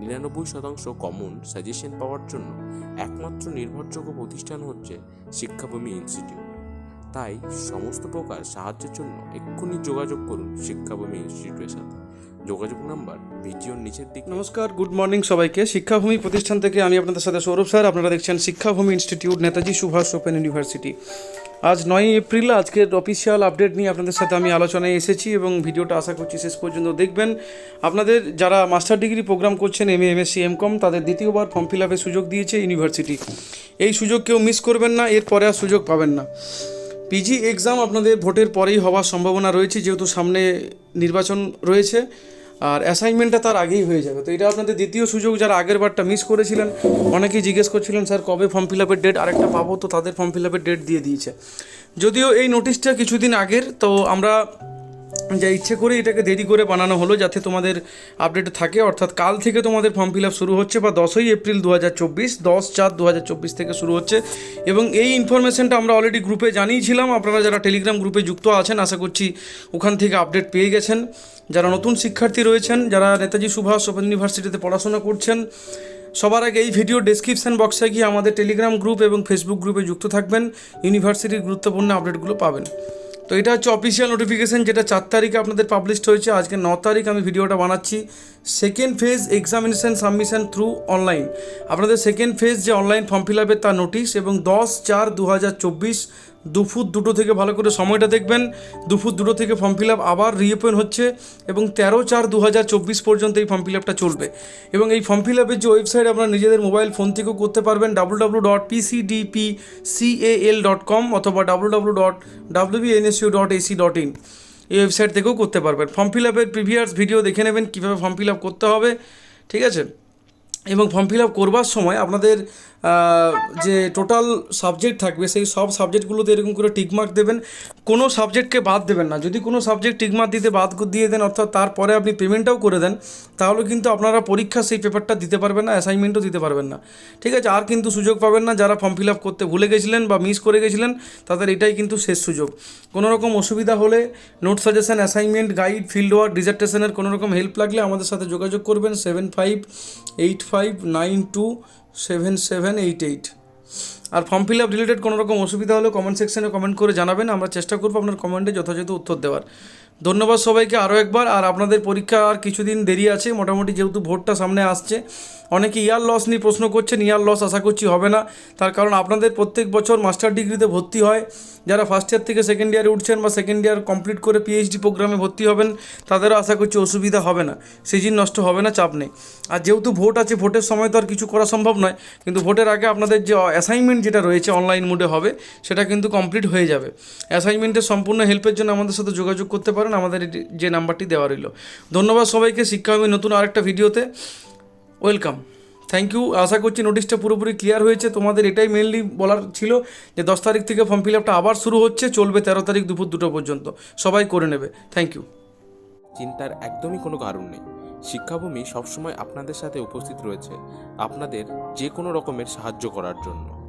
নিরানব্বই শতাংশ common suggestion পাওয়ার জন্য একমাত্র নির্ভরযোগ্য প্রতিষ্ঠান হচ্ছে শিক্ষাভূমি ইনস্টিটিউট তাই সমস্ত প্রকার সাহায্যের জন্য এক্ষুনি যোগাযোগ করুন শিক্ষাভূমি ইনস্টিটিউটের সাথে। যোগাযোগ নাম্বার ভিডিওর নিচের দিকে। নমস্কার গুড মর্নিং সবাইকে। শিক্ষাভূমি প্রতিষ্ঠান থেকে আমি আপনাদের সাথে সৌরভ স্যার। আপনারা দেখছেন Shikshabhumi institute Netaji Subhash open university. আজ নয় এপ্রিল, আজকের অফিসিয়াল আপডেট নিয়ে আপনাদের সাথে আমি আলোচনায় এসেছি এবং ভিডিওটা আশা করছি শেষ পর্যন্ত দেখবেন। আপনাদের যারা মাস্টার ডিগ্রি প্রোগ্রাম করছেন M A M S C M com তাদের দ্বিতীয়বার ফর্ম ফিল আপের সুযোগ দিয়েছে ইউনিভার্সিটি এই সুযোগ কেউ মিস করবেন না এরপরে আর সুযোগ পাবেন না। পিজি এক্সাম আপনাদের ভোটের পরেই হওয়ার সম্ভাবনা রয়েছে, যেহেতু সামনে নির্বাচন রয়েছে। আর অ্যাসাইনমেন্টটা তার আগেই হয়ে যাবে। তো এটা আপনাদের দ্বিতীয় সুযোগ যারা আগের বারটা মিস করেছিলেন, অনেকেই জিজ্ঞেস করছিলেন, স্যার, কবে ফর্ম ফিল আপের ডেট আরেকটা পাবো তো, তাদের ফর্ম ফিল আপের ডেট দিয়ে দিয়েছে। যদিও এই নোটিশটা কিছুদিন আগের, তো আমরা যা ইচ্ছে করে এটাকে দেরি করে বানানো হলো যাতে তোমাদের আপডেট থাকে। অর্থাৎ কাল থেকে তোমাদের ফর্ম ফিল আপ শুরু হচ্ছে বা দশই এপ্রিল দু হাজার চব্বিশ, দশ চার দু হাজার চব্বিশ থেকে শুরু হচ্ছে। এবং এই ইনফরমেশনটা আমরা অলরেডি গ্রুপে জানিয়েছিলাম। আপনারা যারা টেলিগ্রাম গ্রুপে যুক্ত আছেন, আশা করছি ওখান থেকে আপডেট পেয়ে গেছেন। যারা নতুন শিক্ষার্থী রয়েছেন, যারা নেতাজি সুভাষ ওপেন ইউনিভার্সিটিতে পড়াশোনা করছেন, সবার আগে এই ভিডিও ডেসক্রিপশন বক্সে গিয়ে আমাদের টেলিগ্রাম গ্রুপ এবং ফেসবুক গ্রুপে যুক্ত থাকবেন। ইউনিভার্সিটির গুরুত্বপূর্ণ আপডেটগুলো পাবেন। তো এটা হচ্ছে অফিসিয়াল নোটিফিকেশন যেটা চার তারিখে আপনাদের পাবলিশড হয়েছে। আজকে ন তারিখ আমি ভিডিওটা বানাচ্ছি। Second phase examination submission through online আপনাদের সেকেন্ড ফেজ যে অনলাইন ফর্ম ফিল আপের তার নোটিশ এবং দশ চার দু হাজার চব্বিশ দুপুর দুটো থেকে ভালো করে সময়টা দেখবেন। দুপুর দুটো থেকে ফর্ম ফিল আপ আবার রিওপেন হচ্ছে এবং তেরো চার দু হাজার চব্বিশ পর্যন্ত এই ফর্ম ফিল আপটা চলবে। এবং এই ফর্ম ফিল আপের যে ওয়েবসাইট আপনারা নিজেদের মোবাইল ফোন থেকেও করতে পারবেন W W dot PCDP dot com অথবা W W dot dot AC dot in এই ওয়েবসাইট থেকেও করতে পারবেন। ফর্ম ফিল আপের প্রিভিয়াস ভিডিও দেখে নেবেন, কীভাবে ফর্ম ফিল আপ করতে হবে, ঠিক আছে? এবং ফর্ম ফিল আপ করবার সময় আপনাদের যে টোটাল সাবজেক্ট থাকবে, সেই সব সাবজেক্টগুলোতে এরকম করে টিকমার্ক দেবেন। কোনো সাবজেক্টকে বাদ দেবেন না। যদি কোনো সাবজেক্ট টিকমার্ক দিতে বাদ দিয়ে দেন, অর্থাৎ তারপরে আপনি পেমেন্টটাও করে দেন, তাহলে কিন্তু আপনারা পরীক্ষা সেই পেপারটা দিতে পারবেন না অ্যাসাইনমেন্টও দিতে পারবেন না। ঠিক আছে? আর কিন্তু সুযোগ পাবেন না যারা ফর্ম ফিল আপ করতে ভুলে গেছিলেন বা মিস করে গেছিলেন, তাদের এটাই কিন্তু শেষ সুযোগ। কোনো রকম অসুবিধা হলে note suggestion assignment guide field work ডিজার্টেশনের কোনো রকম হেল্প লাগলে আমাদের সাথে যোগাযোগ করবেন seven five eight five nine two seven seven eight eight আর ফর্ম ফিল আপ রিলেটেড কোনো রকম অসুবিধা হলে কমেন্ট সেকশনে কমেন্ট করে জানাবেন। আমরা চেষ্টা করব আপনার কমেন্টে যথাযথ উত্তর দেওয়ার। ধন্যবাদ সবাইকে আরও একবার। আর আপনাদের পরীক্ষা আর কিছুদিন দেরি আছে, মোটামুটি যেহেতু ভোটটা সামনে আসছে। অনেকে ইয়ার লস নিয়ে প্রশ্ন করছেন, ইয়ার লস আশা করছি হবে না। তার কারণ আপনাদের প্রত্যেক বছর মাস্টার ডিগ্রিতে ভর্তি হয়। যারা ফার্স্ট ইয়ার থেকে সেকেন্ড ইয়ারে উঠছেন বা সেকেন্ড ইয়ার কমপ্লিট করে পিএইচডি প্রোগ্রামে ভর্তি হবেন, তাদেরও আশা করছি অসুবিধা হবে না। সিজন নষ্ট হবে না, চাপ নেই। আর যেহেতু ভোট আছে, ভোটের সময় তো আর কিছু করা সম্ভব নয়, কিন্তু ভোটের আগে আপনাদের যে অ্যাসাইনমেন্ট যেটা রয়েছে অনলাইন মোডে হবে, সেটা কিন্তু কমপ্লিট হয়ে যাবে। অ্যাসাইনমেন্টের সম্পূর্ণ হেল্পের জন্য আমাদের সাথে যোগাযোগ করতে পারেন আমাদের যে নাম্বারটি দেওয়া রইল। ধন্যবাদ সবাইকে শিক্ষা হবে নতুন আরেকটা ভিডিওতে। ওয়েলকাম থ্যাংক ইউ আশা করছি নোটিশটা পুরোপুরি ক্লিয়ার হয়েছে। তোমাদের এটাই মেনলি বলার ছিল যে দশ তারিখ থেকে ফর্ম ফিল আপটা আবার শুরু হচ্ছে, চলবে তেরো তারিখ দুপুর দুটো পর্যন্ত। সবাই করে নেবে। থ্যাংক ইউ চিন্তার একদমই কোনো কারণ নেই। শিক্ষাভূমি সবসময় আপনাদের সাথে উপস্থিত রয়েছে, আপনাদের যে কোনো রকমের সাহায্য করার জন্য।